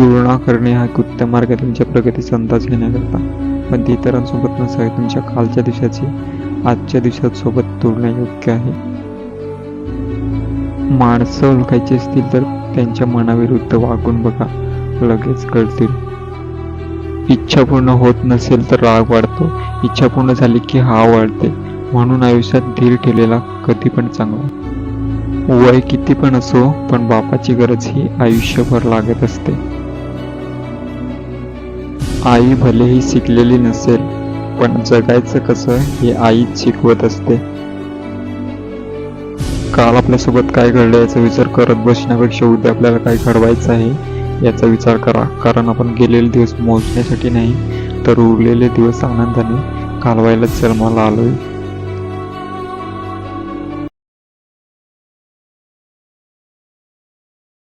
तुलना करणे हा एक उत्तम मार्ग आहे तुमच्या प्रगतीचा अंदाज घेण्याकरता. पण ते इतरांसोबत नसावे तुमच्या कालच्या दिवसाची आजच्या दिवसासोबत तुलना योग्य आहे. माणसं ओळखायची असतील तर त्यांच्या मनाविरुद्ध वागून बघा. लगेच कळतील. इच्छा पूर्ण होत नसेल तर राग वाढतो. इच्छा पूर्ण झाली की हा वाढते. म्हणून आयुष्यात धीर ठेवलेला कधी पण चांगला. वय किती पण असो पण बापाची गरज ही आयुष्यभर लागत असते. आई भलेही शिकलेली नसेल पण जगायचं कसं हे आईच शिकवत असते. काल आपल्यासोबत काय घडलं याचा विचार करत बसण्यापेक्षा उद्या आपल्याला काय घडवायचं आहे याचा विचार करा. कारण आपण गेलेले दिवस मोजण्यासाठी नाही तर उरलेले दिवस आनंदाने घालवायला जन्माला आलोय.